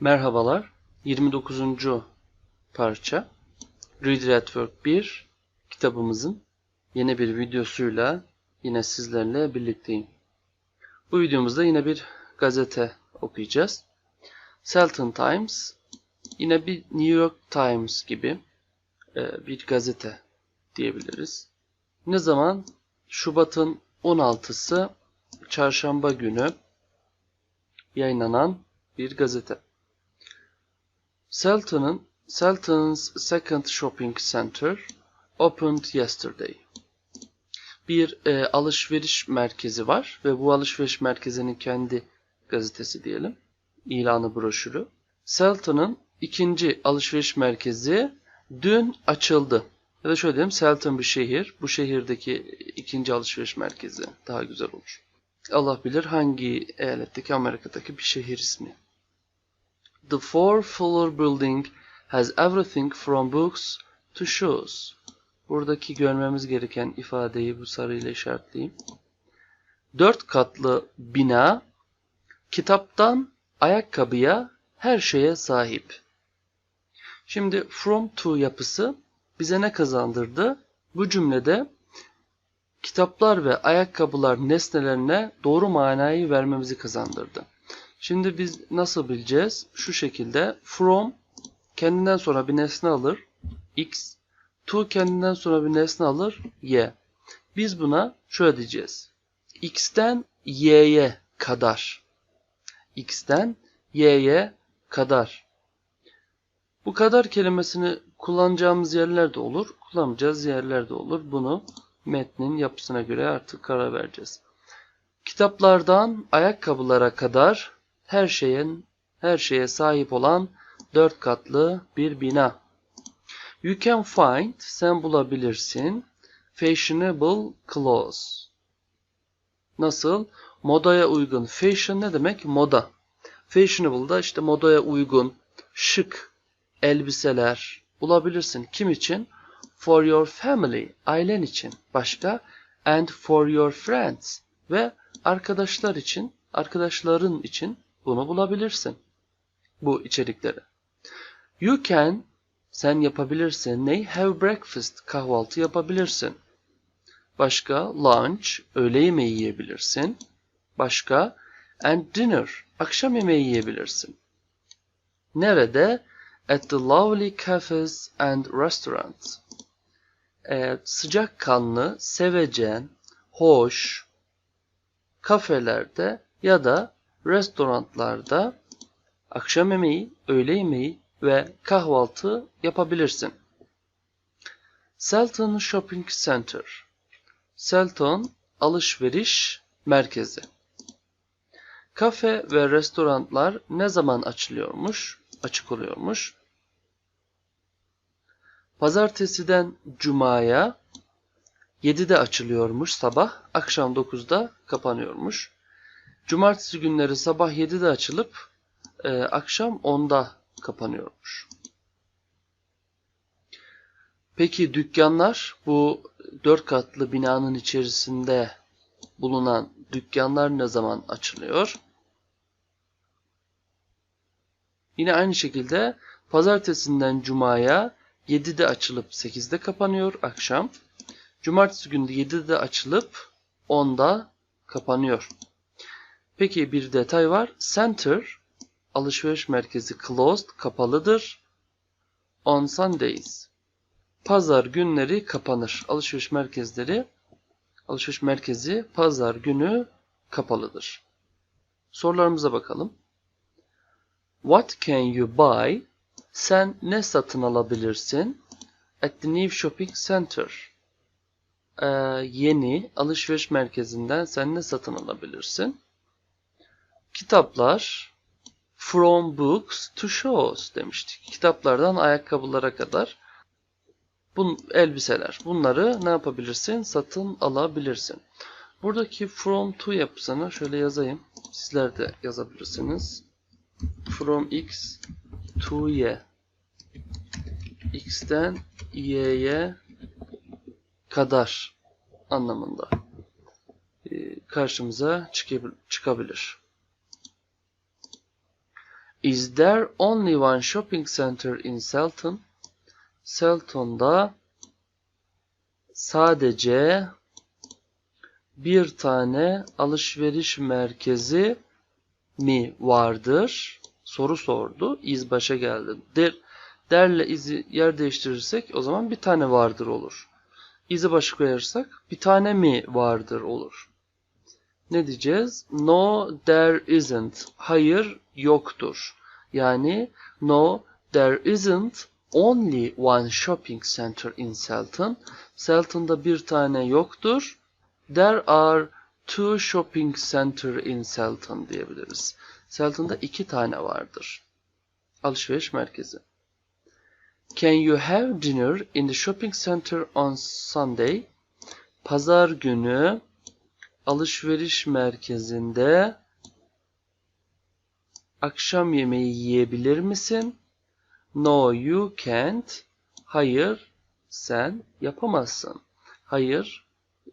Merhabalar. 29. parça Read It at Work 1 kitabımızın yeni bir videosuyla yine sizlerle birlikteyim. Bu videomuzda yine bir gazete okuyacağız. Selton Times yine bir New York Times gibi e, bir gazete diyebiliriz. Ne zaman? Şubat'ın 16'sı çarşamba günü yayınlanan bir gazete. Selton'ın Selton's Second Shopping Center opened yesterday. Bir e, alışveriş merkezi var ve bu alışveriş merkezinin kendi gazetesi diyelim. ilanı broşürü. Selton'ın ikinci alışveriş merkezi dün açıldı. Ya da şöyle diyelim Selton bir şehir. Bu şehirdeki ikinci alışveriş merkezi daha güzel olur. Allah bilir hangi eyaletteki Amerika'daki bir şehir ismi. The four-floor building has everything from books to shoes. Buradaki görmemiz gereken ifadeyi bu sarıyla işaretleyeyim. Dört katlı bina kitaptan ayakkabıya her şeye sahip. Şimdi from to yapısı bize ne kazandırdı? Bu cümlede kitaplar ve ayakkabılar nesnelerine doğru manayı vermemizi kazandırdı. Şimdi biz nasıl bileceğiz? Şu şekilde from kendinden sonra bir nesne alır x, to kendinden sonra bir nesne alır y. Biz buna şöyle diyeceğiz. x'ten y'ye kadar. x'ten y'ye kadar. Bu kadar kelimesini kullanacağımız yerler de olur, kullanmayacağız yerler de olur. Bunu metnin yapısına göre artık karar vereceğiz. Kitaplardan ayakkabılara kadar her şeyin her şeye sahip olan dört katlı bir bina. You can find sen bulabilirsin fashionable clothes. Nasıl? Modaya uygun. Fashion ne demek? Moda. Fashionable da işte modaya uygun, şık elbiseler bulabilirsin. Kim için? For your family, ailen için. Başka? And for your friends ve arkadaşlar için, arkadaşların için bunu bulabilirsin. Bu içerikleri. You can sen yapabilirsin. Ney? Have breakfast. Kahvaltı yapabilirsin. Başka lunch. Öğle yemeği yiyebilirsin. Başka and dinner. Akşam yemeği yiyebilirsin. Nerede? At the lovely cafes and restaurants. Ee, sıcakkanlı, sevecen, hoş kafelerde ya da restoranlarda akşam yemeği, öğle yemeği ve kahvaltı yapabilirsin. Selton Shopping Center Selton alışveriş merkezi. Kafe ve restoranlar ne zaman açılıyormuş? Açık oluyormuş. Pazartesiden cumaya 7'de açılıyormuş sabah, akşam 9'da kapanıyormuş. Cumartesi günleri sabah 7'de açılıp e, akşam 10'da kapanıyormuş. Peki dükkanlar bu dört katlı binanın içerisinde bulunan dükkanlar ne zaman açılıyor? Yine aynı şekilde pazartesinden cumaya 7'de açılıp 8'de kapanıyor akşam. Cumartesi günü 7'de açılıp 10'da kapanıyor. Peki bir detay var. Center alışveriş merkezi closed kapalıdır. On Sundays. Pazar günleri kapanır. Alışveriş merkezleri alışveriş merkezi pazar günü kapalıdır. Sorularımıza bakalım. What can you buy? Sen ne satın alabilirsin? At the new shopping center. Ee, yeni alışveriş merkezinden sen ne satın alabilirsin? Kitaplar, From books to shoes demiştik. Kitaplardan ayakkabılara kadar bun, elbiseler. Bunları ne yapabilirsin? Satın alabilirsin. Buradaki from to yapısını şöyle yazayım. Sizler de yazabilirsiniz. From x to y. x'ten y'ye kadar anlamında karşımıza çıkabilir. Is there only one shopping center in Selton? Selton'da sadece bir tane alışveriş merkezi mi vardır? Soru sordu. İz başa geldi. Der, derle izi yer değiştirirsek o zaman bir tane vardır olur. İzi başa koyarsak bir tane mi vardır olur. Ne diyeceğiz? No, there isn't. Hayır, yoktur. Yani no, there isn't only one shopping center in Selton. Selton'da bir tane yoktur. There are two shopping center in Selton diyebiliriz. Selton'da iki tane vardır. Alışveriş merkezi. Can you have dinner in the shopping center on Sunday? Pazar günü alışveriş merkezinde akşam yemeği yiyebilir misin? No, you can't. Hayır, sen yapamazsın. Hayır,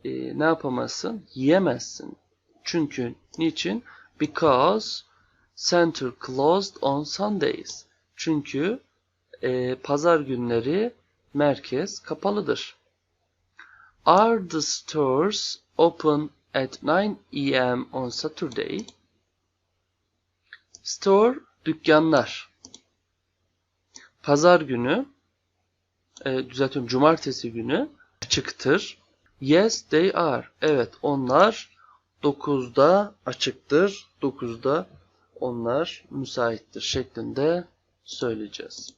e, ne yapamazsın? Yiyemezsin. Çünkü niçin? Because center closed on Sundays. Çünkü e, pazar günleri merkez kapalıdır. Are the stores open at 9 a.m. on Saturday? Store dükkanlar. Pazar günü, e, düzeltiyorum cumartesi günü açıktır. Yes they are. Evet onlar 9'da açıktır. 9'da onlar müsaittir şeklinde söyleyeceğiz.